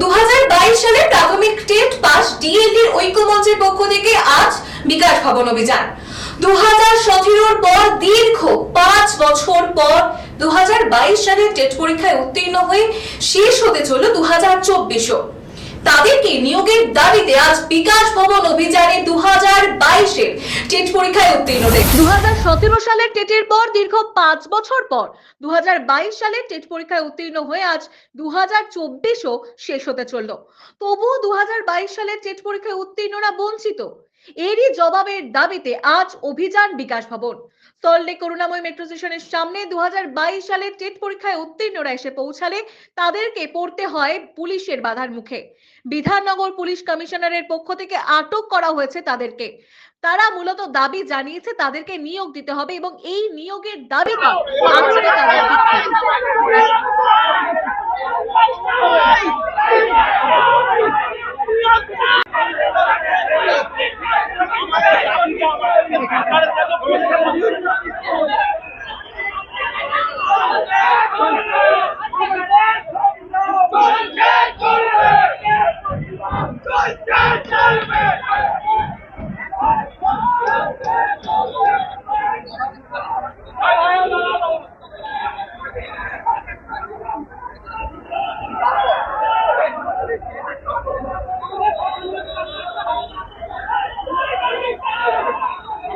দু সালে প্রাথমিক টেট পাস ডিএলডির ঐক্যমঞ্চের পক্ষ থেকে আজ বিকাশ ভবন অভিযান। দু পর দীর্ঘ পাঁচ বছর পর দু হাজার বাইশ সালে টেট পরীক্ষায় উত্তীর্ণ হয়ে শেষ হতে চলল দু হাজার তাদেরকে নিয়োগের দাবিতে আজ বিকাশ ভবন অভিযানে দু হাজার বাইশের পরীক্ষায় উত্তীর্ণদের দু সালের টেটের পর দীর্ঘ পাঁচ বছর পর দু সালে টেট পরীক্ষায় উত্তীর্ণ হয়ে আজ দু হাজার শেষ হতে চলল। তবুও দু হাজার সালের টেট পরীক্ষায় উত্তীর্ণরা বঞ্চিত। এরই জবাবের দাবিতে আজ অভিযান বিকাশ ভবন। সল্টলেক করুণাময় মেট্রো স্টেশনের সামনে দু সালে টেট পরীক্ষায় উত্তীর্ণরা এসে পৌঁছালে তাদেরকে পড়তে হয় পুলিশের বাধার মুখে। বিধাননগর পুলিশ কমিশনারের পক্ষ থেকে আটক করা হয়েছে তাদেরকে। তারা মূলত দাবি জানিয়েছে তাদেরকে নিয়োগ দিতে হবে এবং এই নিয়োগের দাবিতে।